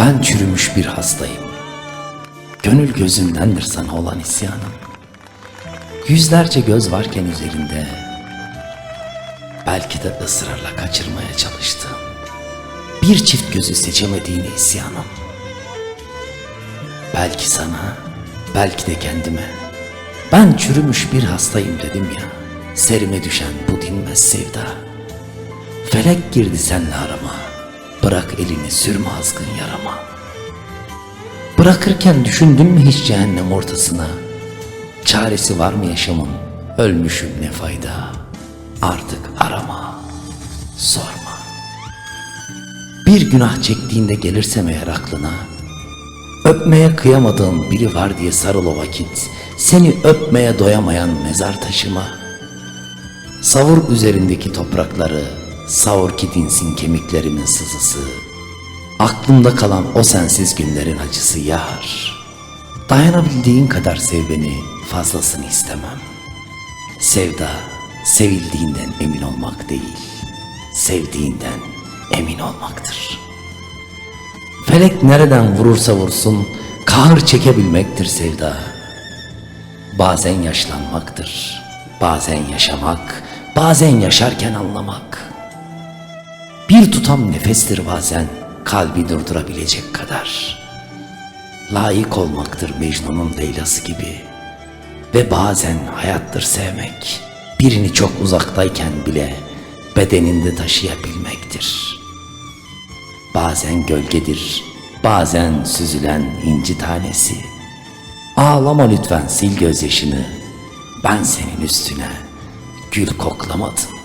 Ben çürümüş bir hastayım. Gönül gözündendir sana olan isyanım. Yüzlerce göz varken üzerinde belki de ısrarla kaçırmaya çalıştım. Bir çift gözü seçemediğine isyanım. Belki sana, belki de kendime. Ben çürümüş bir hastayım dedim ya. Serime düşen bu dinmez sevda. Felek girdi senle arama. Bırak elini sürme azgın yarama. Bırakırken düşündün mü hiç cehennem ortasına? Çaresi var mı yaşamın? Ölmüşüm ne fayda? Artık arama, sorma. Bir günah çektiğinde gelirsem eğer aklına, Öpmeye kıyamadığım biri var diye sarıl o vakit, seni öpmeye doyamayan mezar taşıma. Savur üzerindeki toprakları, savur ki dinsin kemiklerimin sızısı. Aklımda kalan o sensiz günlerin acısı yar. Dayanabildiğin kadar sev beni, fazlasını istemem. Sevda, sevildiğinden emin olmak değil, sevdiğinden emin olmaktır. Felek nereden vurursa vursun, kahır çekebilmektir sevda. Bazen yaşlanmaktır, bazen yaşamak, bazen yaşarken anlamak. Bir tutam nefestir bazen, kalbi durdurabilecek kadar. Layık olmaktır Mecnun'un Leyla'sı gibi. Ve bazen hayattır sevmek, birini çok uzaktayken bile bedeninde taşıyabilmektir.'' Bazen gölgedir, bazen süzülen inci tanesi. Ağlama lütfen sil gözyaşını. Ben senin üstüne gül koklamadım.